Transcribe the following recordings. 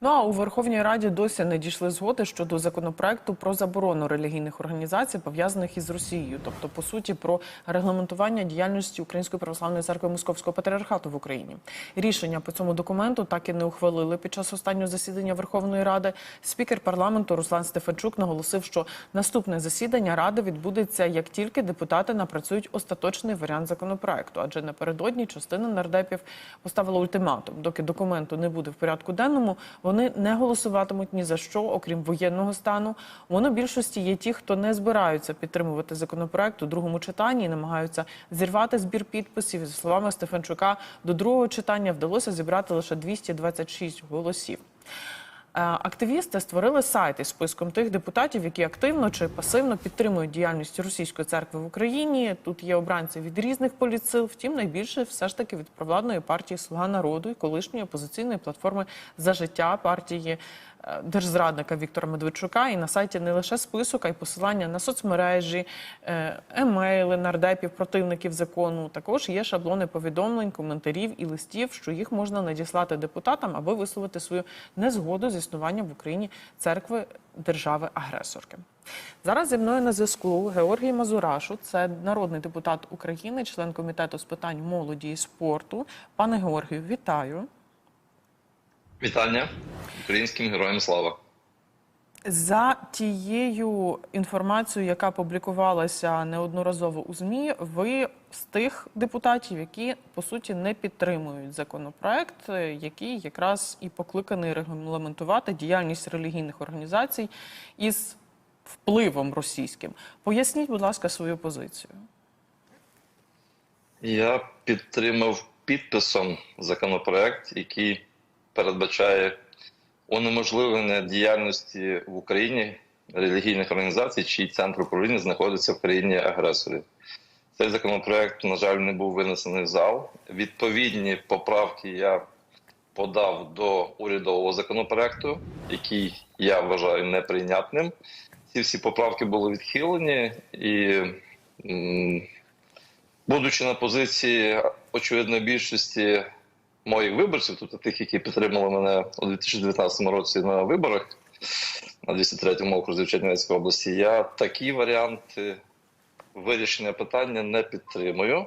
Ну а у Верховній Раді досі не дійшли згоди щодо законопроекту про заборону релігійних організацій, пов'язаних із Росією, тобто по суті про регламентування діяльності Української православної церкви Московського патріархату в Україні. Рішення по цьому документу так і не ухвалили під час останнього засідання Верховної Ради. Спікер парламенту Руслан Стефанчук наголосив, що наступне засідання ради відбудеться як тільки депутати напрацюють остаточний варіант законопроекту, адже напередодні частина нардепів поставила ультиматум. Доки документу не буде в порядку денному, вони не голосуватимуть ні за що, окрім воєнного стану. У монобільшості є ті, хто не збираються підтримувати законопроект у другому читанні і намагаються зірвати збір підписів. За словами Стефанчука, до другого читання вдалося зібрати лише 226 голосів. Е, Активісти створили сайт із списком тих депутатів, які активно чи пасивно підтримують діяльність російської церкви в Україні. Тут є обранці від різних політсил. Втім, найбільше все ж таки від провладної партії Слуга народу і колишньої опозиційної платформи за життя партії держзрадника Віктора Медведчука. І на сайті не лише список, а й посилання на соцмережі, е, емейли нардепів, противників закону. Також є шаблони повідомлень, коментарів і листів, що їх можна надіслати депутатам, аби висловити свою незгоду з існуванням в Україні церкви держави-агресорки. Зараз зі мною на зв'язку Георгій Мазурашу, це народний депутат України, член комітету з питань молоді і спорту. Пане Георгію, вітаю. Вітання українським героям слава. За тією інформацією, яка публікувалася неодноразово у ЗМІ, ви з тих депутатів, які по суті не підтримують законопроект, який якраз і покликаний регламентувати діяльність релігійних організацій із впливом російським. Поясніть, будь ласка, свою позицію. Я підтримав підписом законопроект, який передбачає унеможливлення діяльності в Україні релігійних організацій, чиї центр управління знаходиться в країні агресорі. Цей законопроект, на жаль, не був винесений в зал. Відповідні поправки я подав до урядового законопроекту, який я вважаю неприйнятним. Ці всі поправки були відхилені і. Будучи на позиції очевидно більшості моїх виборців, тобто тих, які підтримали мене у 2019 році на виборах на 203 окрузі в Чернівецькій області, я такі варіанти вирішення питання не підтримую,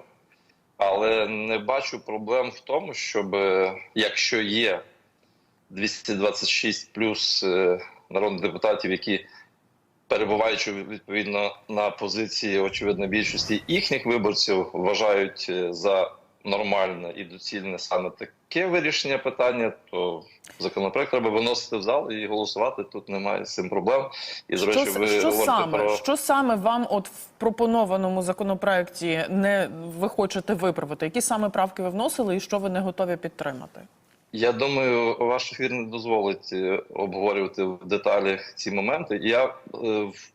але не бачу проблем в тому, щоб якщо є 226 плюс е, народних депутатів, які перебуваючи відповідно на позиції очевидно більшості їхніх виборців, вважають е, за нормальне і доцільне саме таке вирішення питання, то законопроект треба виносити в зал і голосувати. Тут немає з цим проблем. І Що, речі, ви що саме про що саме вам, от в пропонованому законопроекті, не ви хочете виправити? Які саме правки ви вносили, і що ви не готові підтримати? Я думаю, ваш ефір не дозволить е, обговорювати в деталях ці моменти. Я е, в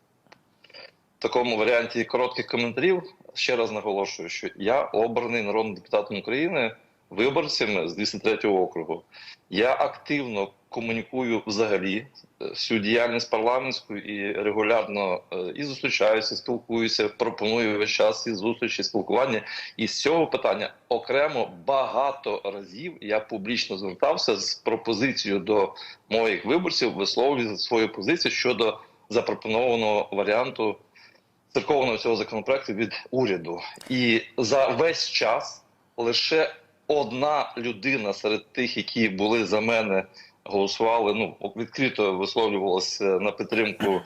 такому варіанті коротких коментарів ще раз наголошую, що я обраний народним депутатом України виборцями з 203 округу. Я активно комунікую взагалі е, всю діяльність парламентську і регулярно е, і зустрічаюся, спілкуюся, пропоную весь час і зустрічі, спілкування. І з цього питання окремо багато разів я публічно звертався з пропозицією до моїх виборців висловлювати свою позицію щодо запропонованого варіанту церковного цього законопроекту від уряду. І за весь час лише одна людина серед тих, які були за мене, голосували, ну відкрито висловлювалася на підтримку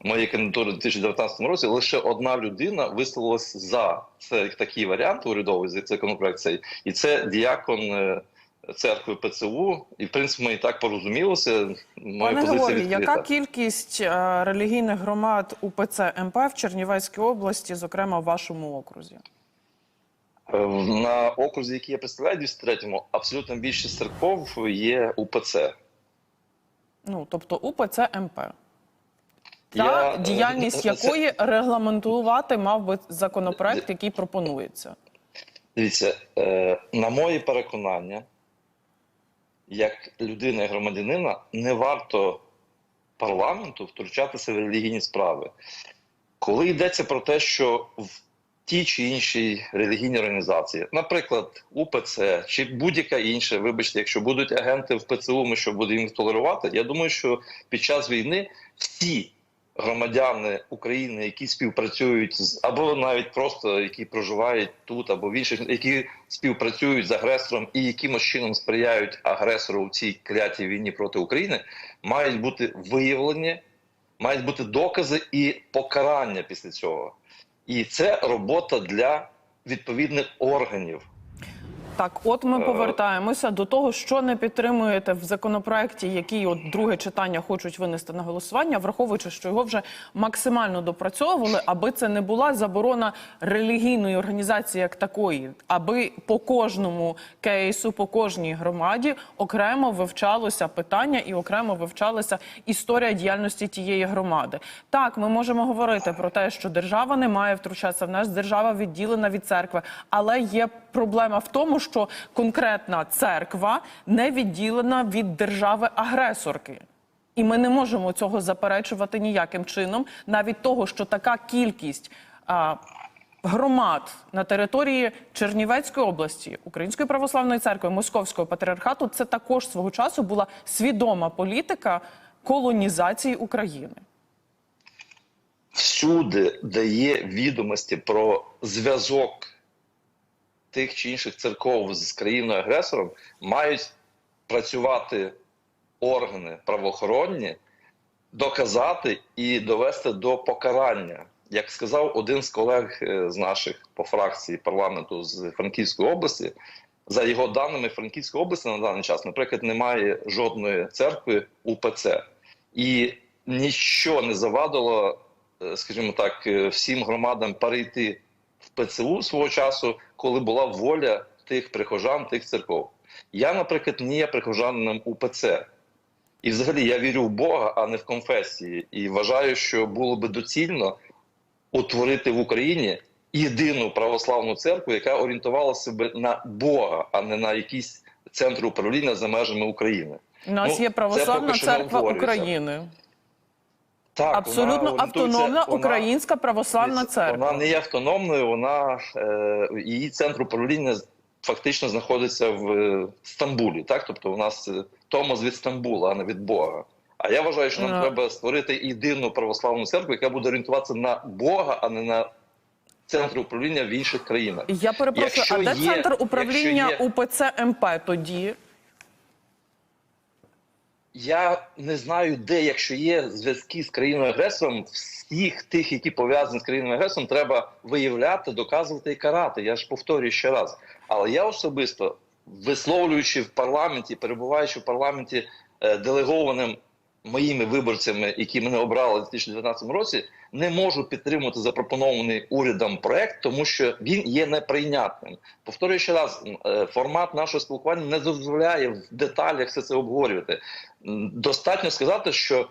моєї кандидатури у 2019 році. Лише одна людина висловилась за це такий варіант урядовий законопроект цей, і це діякон. Церкви ПЦУ, і в принципі ми і так порозумілися. Моя Пане Георгій, яка кількість е, релігійних громад УПЦ МП в Чернівецькій області, зокрема в вашому окрузі? Е, На окрузі, який я представляю, 203-му, абсолютно більшість церков є УПЦ. Ну тобто УПЦ МП. Та Я, діяльність це- якої регламентувати мав би законопроект, який пропонується. Дивіться, е, на моє переконання, як людина і громадянина, не варто парламенту втручатися в релігійні справи. Коли йдеться про те, що в тій чи іншій релігійній організації, наприклад, УПЦ чи будь-яка інша, вибачте, якщо будуть агенти в ПЦУ, ми що будемо їх толерувати. Я думаю, що під час війни всі громадяни України, які співпрацюють з або навіть просто які проживають тут, або в інших, які співпрацюють з агресором і якимось чином сприяють агресору в цій клятій війні проти України, мають бути виявлені, мають бути докази і покарання після цього. І це робота для відповідних органів. Так, от ми Е. повертаємося до того, що не підтримуєте в законопроекті, який от друге читання хочуть винести на голосування, враховуючи, що його вже максимально допрацьовували, аби це не була заборона релігійної організації як такої, аби по кожному кейсу, по кожній громаді окремо вивчалося питання і окремо вивчалася історія діяльності тієї громади. Так, ми можемо говорити про те, що держава не має втручатися. В нас держава відділена від церкви, але є проблема в тому, що конкретна церква не відділена від держави-агресорки. І ми не можемо цього заперечувати ніяким чином, навіть того, що така кількість а, громад на території Чернівецької області, Української православної церкви, Московського патріархату це також свого часу була свідома політика колонізації України. всюди, де є відомості про зв'язок тих чи інших церков з країною агресором, мають працювати органи правоохоронні, доказати і довести до покарання. Як сказав один з колег е, з наших по фракції парламенту з Франківської області, за його даними Франківської області на даний час, наприклад, немає жодної церкви УПЦ. І нічого не завадило, е, скажімо так, е, всім громадам перейти ПЦУ свого часу, коли була воля тих прихожан, тих церков. Я, наприклад, не є прихожанином УПЦ. І взагалі я вірю в Бога, а не в конфесії. І вважаю, що було би доцільно утворити в Україні єдину православну церкву, яка орієнтувала себе на Бога, а не на якісь центри управління за межами України. У нас Ну, є православна церква. України, Так, абсолютно вона автономна вона- українська православна церква. Вона не є автономною, вона е, її центр управління фактично знаходиться в е, Стамбулі. Так, тобто у нас е, Томос від Стамбула, а не від Бога. А я вважаю, що нам Ну. треба створити єдину православну церкву, яка буде орієнтуватися на Бога, а не на центр управління в інших країнах. Я перепрошую, а де є- центр управління є- УПЦ МП тоді? Я не знаю, де, якщо є зв'язки з країною агресором, всіх тих, які пов'язані з країною агресором, треба виявляти, доказувати і карати. Я ж повторюю ще раз. Але я особисто, висловлюючи в парламенті, перебуваючи в парламенті е, делегованим моїми виборцями, які мене обрали у 2019 році, не можу підтримувати запропонований урядом проект, тому що він є неприйнятним. Повторюю ще раз, е, формат нашого спілкування не дозволяє в деталях все це обговорювати. Достатньо сказати, що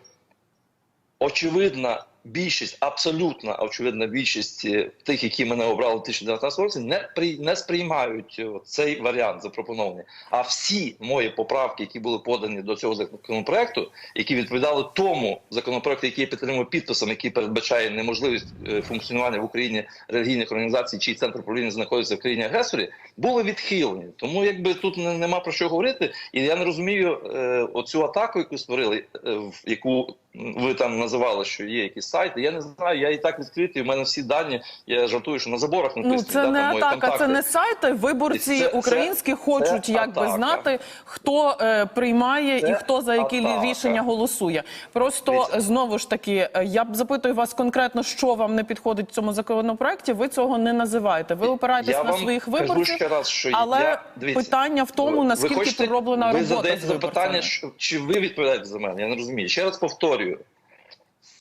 очевидна більшість, абсолютна очевидна більшість е, тих, які мене обрали у 2019 році, не при не сприймають е, цей варіант запропонований. А всі мої поправки, які були подані до цього законопроекту, які відповідали тому законопроекту, який я підтримую підписом, який передбачає неможливість е, функціонування в Україні релігійних організацій, чий центр управління знаходиться в країні агресорі, були відхилені. Тому якби тут не- нема про що говорити, і я не розумію е, оцю атаку, яку створили, е, в яку ви там називали, що є якісь сайти. Я не знаю, я і так відкритий. У мене всі дані. Я жартую, що на заборах написано. Ну це не атака, це не сайти. Виборці Це- це- українські хочуть це якби атака. знати, хто е, приймає Це і хто за які атака. рішення голосує. Просто Дивіться. знову ж таки, е, я б запитую вас конкретно, що вам не підходить в цьому законопроекті. Ви цього не називаєте. Ви опираєтесь Я на вам своїх виборців. ще раз, що але я, дивіться, питання в тому, наскільки ви хочете, пророблена ви робота задаєте запитання, що, чи ви відповідаєте за мене? Я не розумію. Ще раз повторюю.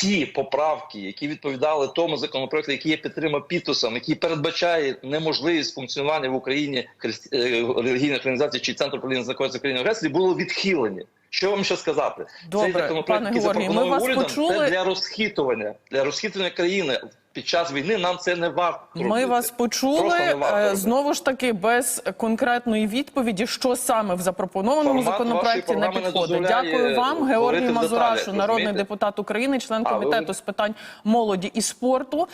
Ті поправки, які відповідали тому законопроекту, який я підтримав підписом, який передбачає неможливість функціонування в Україні е, релігійних організацій чи центру управління знаходиться в країні агресії, були відхилені. Що вам ще сказати? Добре, Цей законопроект, пане який ми урядом, почули. це для розхитування, для розхитування країни під час війни. Нам це не варто. Ми робити. вас почули варто Е, знову ж таки без конкретної відповіді, що саме в запропонованому Формат законопроекті не підходить. Дякую вам, Георгій Мазурашу, народний депутат України, член А, ви- комітету з питань молоді і спорту.